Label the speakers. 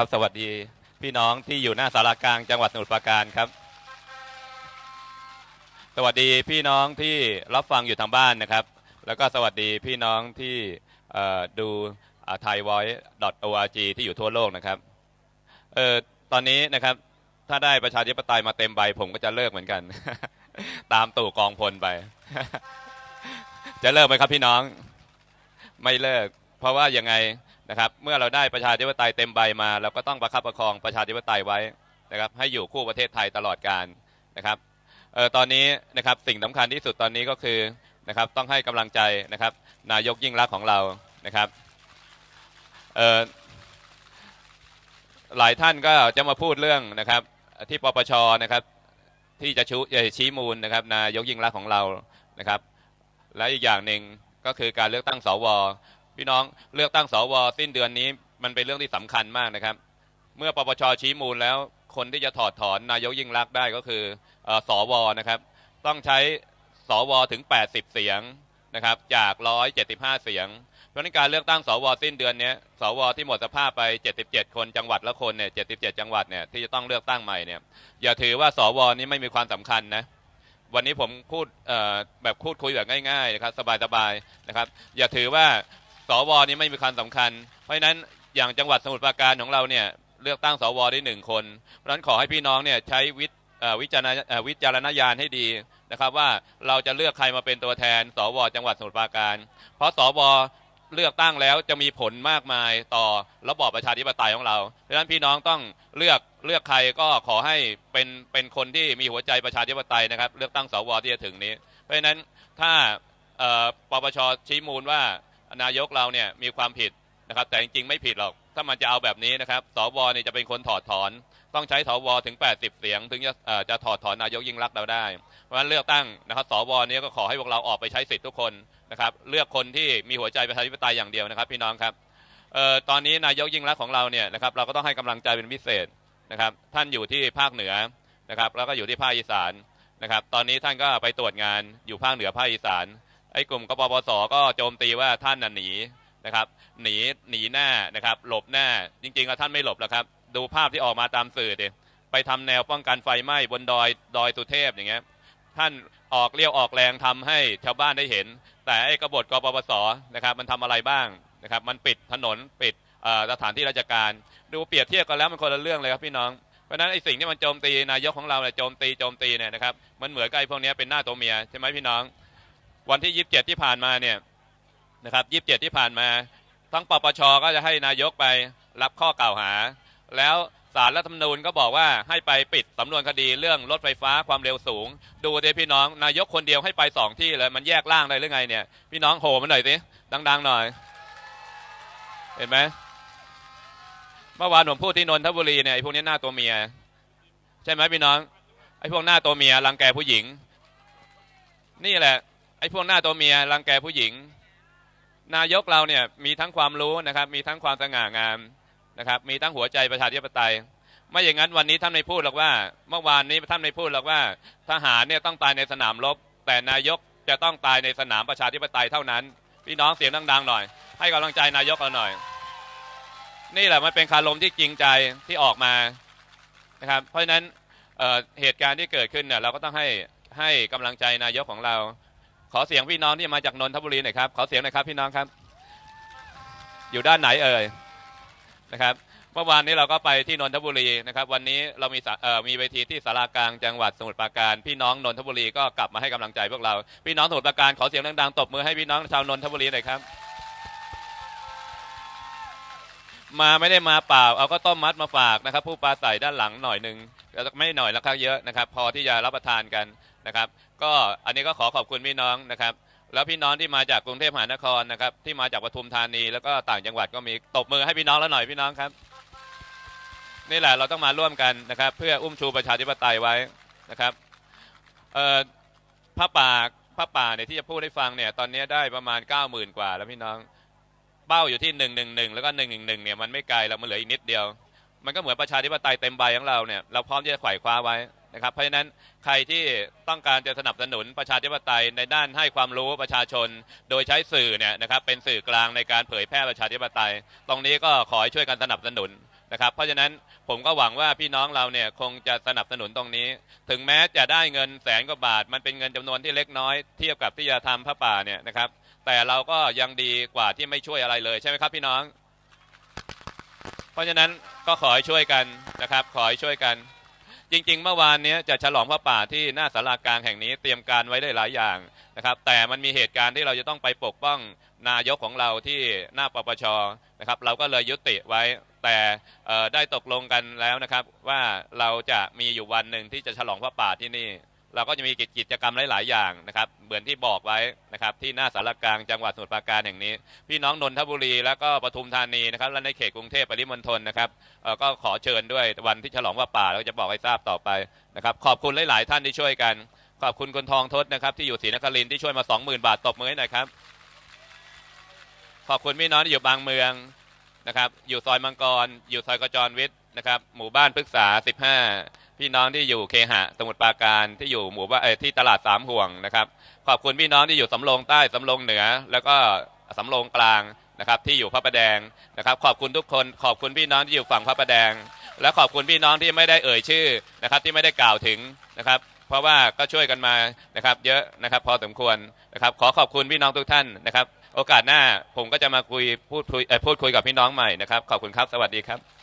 Speaker 1: ครับสวัสดีพี่น้องที่อยู่หน้าสารากลางจังหวัดสมุทรปราการครับ สวัสดีพี่น้องที่รับฟังอยู่ทางบ้านนะครับ แล้วก็สวัสดีพี่น้องที่ดูไทย voice org ที่อยู่ทั่วโลกนะครับเออตอนนี้นะครับถ้าได้ประชาธิปไตยมาเต็มใบผมก็จะเลิกเหมือนกัน ตามตู่กองพลไป จะเลิกไหมครับพี่น้อง ไม่เลิก เพราะว่ายังไง นะครับเมื่อเราได้ประชาธิปไตยเต็มใบมาเราก็ต้องประคับประคองประชาธิปไตยไว้นะครับให้อยู่คู่ประเทศไทยตลอดการนะครับเออตอนนี้นะครับสิ่งสำคัญที่สุดตอนนี้ก็คือนะครับต้องให้กำลังใจนะครับนายกยิ่งรักของเรานะครับเออหลายท่านก็จะมาพูดเรื่องนะครับที่ปปชนะครับที่จะชูชี้มูลนะครับนายกยิ่งรักของเรานะครับและอีกอย่างหนึ่งก็คือการเลือกตั้งสว พี่น้องเลือกตั้งสวสิ้นเดือนนี้มันเป็นเรื่องที่สำคัญมากนะครับ เมื่อปปชชี้มูลแล้วคนที่จะถอดถอนนายกยิ่งรักษณ์ได้ก็คือเออสวนะครับ ต้องใช้สวถึง 80 เสียงนะครับจาก 175 เสียง เพราะนั้นการเลือกตั้งสวสิ้นเดือนนี้สวที่หมดสภาพไป 77 คนจังหวัดละคนเนี่ย77 จังหวัดเนี่ยที่จะต้องเลือกตั้งใหม่เนี่ยอย่าถือว่าสวนี้ไม่มีความสำคัญนะวันนี้ผมพูดแบบพูดคุยแบบง่ายๆนะครับสบายๆนะครับ อย่าถือว่า สวนี้ไม่มีความสำคัญ เพราะฉะนั้นอย่างจังหวัดสมุทรปราการของเราเนี่ยเลือกตั้งสวได้หนึ่งคน เพราะฉะนั้นขอให้พี่น้องเนี่ยใช้วิวิจารณวิจารณญาณให้ดีนะครับว่าเราจะเลือกใครมาเป็นตัวแทน สวจังหวัดสมุทรปราการ เพราะสวเลือกตั้งแล้วจะมีผลมากมายต่อระบอบประชาธิปไตยของเราเพราะฉะนั้นพี่น้องต้องเลือกเลือกใครก็ขอให้เป็นเป็นคนที่มีหัวใจประชาธิปไตยนะครับ เลือกตั้งสวที่จะถึงนี้ เพราะฉะนั้นถ้าปปชชี้มูลว่า นายกเราเนี่ยมีความผิดนะครับแต่จริงๆไม่ผิดหรอก ถ้ามันจะเอาแบบนี้นะครับสวเนี่ยจะเป็นคนถอดถอน ต้องใช้สวถึง 80 เสียง ถึงจะจะถอดถอนนายกยิ่งรักเราได้ เพราะฉะนั้นเลือกตั้งนะครับสวเนี้ก็ขอให้พวกเราออกไปใช้สิทธิ์ทุกคนนะครับเลือกคนที่มีหัวใจประชาธิปไตยอย่างเดียวนะครับ พี่น้องครับเอ่อตอนนี้นายกยิ่งรักของเราเนี่ยนะครับเราก็ต้องให้กำลังใจเป็นพิเศษนะครับท่านอยู่ที่ภาคเหนือนะครับแล้วก็อยู่ที่ภาคอีสานนะครับตอนนี้ท่านก็ไปตรวจงานอยู่ภาคเหนือภาคอีสาน ไอ้กลุ่มกปปสก็โจมตีว่าท่านน่ะหนีนะครับหนีหนีหน้านะครับหลบหน้าจริงๆแล้วท่านไม่หลบแล้วครับ ดูภาพที่ออกมาตามสื่อดิไปทำแนวป้องกันไฟไหม้บนดอยดอยสุเทพอย่างเงี้ยท่านออกเลี้ยวออกแรงทำให้ชาวบ้านได้เห็น แต่ไอ้กบฏกปปสนะครับมันทำอะไรบ้างนะครับมันปิดถนนปิดสถานที่ราชการ ดูเปรียบเทียบกันแล้วมันคนละเรื่องเลยครับพี่น้องเพราะนั้นไอ้สิ่งที่มันโจมตีนายกของเราเนี่ยโจมตีโจมตีเนี่ยนะครับมันเหมือนกับไอ้พวกนี้เป็นหน้าตัวเมียใช่ไหมพี่น้อง วันที่ 27 ที่ผ่านมาเนี่ยนะครับ27 ที่ผ่านมา ทั้งปปชก็จะให้นายกไปรับข้อกล่าวหา แล้วสารรัฐธรรมนูญก็บอกว่าให้ไปปิดสำนวนคดีเรื่องรถไฟฟ้าความเร็วสูง ดูเดพี่น้องนายกคนเดียวให้ไปสองที่เลยมันแยกร่างได้หรือไงเนี่ยพี่น้องโหมันหน่อยสิดัง ๆ หน่อย เห็นไหมเมื่อวานผมพูดที่นนทบุรีเนี่ยไอ้พวกนี้หน้าตัวเมีย ใช่ไหมพี่น้องไอ้พวกหน้าตัวเมียรังแกผู้หญิง นี่แหละ อ้พวกหน้าตัวเมียรังแกผู้หญิง นายกเราเนี่ยมีทั้งความรู้นะครับ มีทั้งความสง่างามนะครับ มีทั้งหัวใจประชาธิปไตย ไม่อย่างนั้นวันนี้ท่านไม่พูดหรอกว่า เมื่อวานนี้ท่านไม่พูดหรอกว่า ทหารเนี่ยต้องตายในสนามรบ แต่นายกจะต้องตายในสนามประชาธิปไตยเท่านั้น พี่น้องเสียงดังๆหน่อย ให้กำลังใจนายกเราหน่อย นี่แหละมันเป็นคารมที่จริงใจที่ออกมานะครับ เพราะฉะนั้นเเหตุการณ์ที่เกิดขึ้นเนี่ยเราก็ต้องให้ให้กำลังใจนายกของเรา ขอเสียงพี่น้องที่มาจากนนทบุรีหน่อยครับขอเสียงหน่อยครับพี่น้องครับ อยู่ด้านไหนเอ่ยนะครับเมื่อวานนี้เราก็ไปที่นนทบุรีนะครับวันนี้เรามีเอ่อมีเวทีที่สารากลางจังหวัดสมุทรปราการ พี่น้องนนทบุรีก็กลับมาให้กำลังใจพวกเรา พี่น้องสมุทรปราการขอเสียงดังๆตบมือให้พี่น้องชาวนนทบุรีหน่อยครับ มาไม่ได้มาเปล่า เอาก็ต้มมัดมาฝากนะครับ ผู้ปลาใส่ด้านหลังหน่อยหนึ่งไม่หน่อยล้วครับเยอะนะครับ พอที่จะรับประทานกัน นะครับ ก็อันนี้ก็ขอขอบคุณพี่น้องนะครับ แล้วพี่น้องที่มาจากกรุงเทพมหานครนะครับ ที่มาจากปทุมธานีแล้วก็ต่างจังหวัดก็มีตบมือให้พี่น้องแล้วหน่อยพี่น้องครับ นี่แหละเราต้องมาร่วมกันนะครับ เพื่ออุ้มชูประชาธิปไตยไว้นะครับเอ่อพระป่าพระป่าเนี่ยที่จะพูดให้ฟังเนี่ยตอนนี้ได้ประมาณ 9 0,000 กว่าแล้วพี่น้องเป้าอยู่ที่หนึ่งหนึ่งหนึ่งแล้วก็หนึ่งหนึ่งหนึ่งเนี่ยมันไม่ไกลแล้วมันเหลืออีกนิดเดียว มันก็เหมือนประชาธิปไตยเต็มใบของเราเนี่ยเราพร้อมที่จะไขว่คว้าไว้ นะครับเพราะฉะนั้นใครที่ต้องการจะสนับสนุนประชาธิปไตยในด้านให้ความรู้ประชาชน โดยใช้สื่อเนี่ยนะครับเป็นสื่อกลางในการเผยแพร่ประชาธิปไตย ตรงนี้ก็ขอให้ช่วยกันสนับสนุนนะครับเพราะฉะนั้นผมก็หวังว่าพี่น้องเราเนี่ยคงจะสนับสนุนตรงนี้ ถึงแม้จะได้เงินแสนกว่าบาท มันเป็นเงินจำนวนที่เล็กน้อยเทียบกับที่จะทำพระป่าเนี่ยนะครับ แต่เราก็ยังดีกว่าที่ไม่ช่วยอะไรเลยใช่ไหมครับพี่น้อง เพราะฉะนั้นก็ขอให้ช่วยกันนะครับ ขอให้ช่วยกัน จริง ๆ เมื่อวานนี้จะฉลองพระป่าที่หน้าสารากลางแห่งนี้เตรียมการไว้ได้หลายอย่างนะครับแต่มันมีเหตุการณ์ที่เราจะต้องไปปกป้องนายกของเราที่หน้าปปชนะครับเราก็เลยยุติไว้ แต่ได้ตกลงกันแล้วนะครับว่าเราจะมีอยู่วันหนึ่งที่จะฉลองพระป่าที่นี่ เราก็จะมีกิจกรรมหลาย ๆ อย่างนะครับเหมือนที่บอกไว้นะครับที่หน้าสารกลางจังหวัดสมุทรปราการแห่งนี้ พี่น้องนนทบุรีแล้วก็ปทุมธานีนะครับและในเขตกรุงเทพปริมณฑลนะครับก็ขอเชิญด้วยวันที่ฉลองว่าป่าเราจะบอกให้ทราบต่อไปนะครับขอบคุณหลาย ๆ ท่านที่ช่วยกัน ขอบคุณคุณทองทศนะครับที่อยู่ศรีนครินที่ช่วยมา 20,000 บาทตบมือให้หน่อยครับขอบคุณพี่น้องที่อยู่บางเมืองนะครับอยู่ซอยมังกร อยู่ซอยกระจรวิทย์นะครับหมู่บ้านพฤกษา 15 พี่น้องที่อยู่เคหะสมุทรปราการที่อยู่หมู่บ้านที่ตลาดสามห่วงนะครับขอบคุณพี่น้องที่อยู่สำโรงใต้สำโรงเหนือ แล้วก็สำโรงกลางนะครับที่อยู่พระประแดงนะครับ ขอบคุณทุกคนขอบคุณพี่น้องที่อยู่ฝั่งพระประแดง และขอบคุณพี่น้องที่ไม่ได้เอ่ยชื่อนะครับที่ไม่ได้กล่าวถึงนะครับ เพราะว่าก็ช่วยกันมานะครับเยอะนะครับพอสมควรนะครับ ขอขอบคุณพี่น้องทุกท่านนะครับ โอกาสหน้าผมก็จะมาคุยพูดคุยพูดคุยกับพี่น้องใหม่นะครับ ขอบคุณครับสวัสดีครับ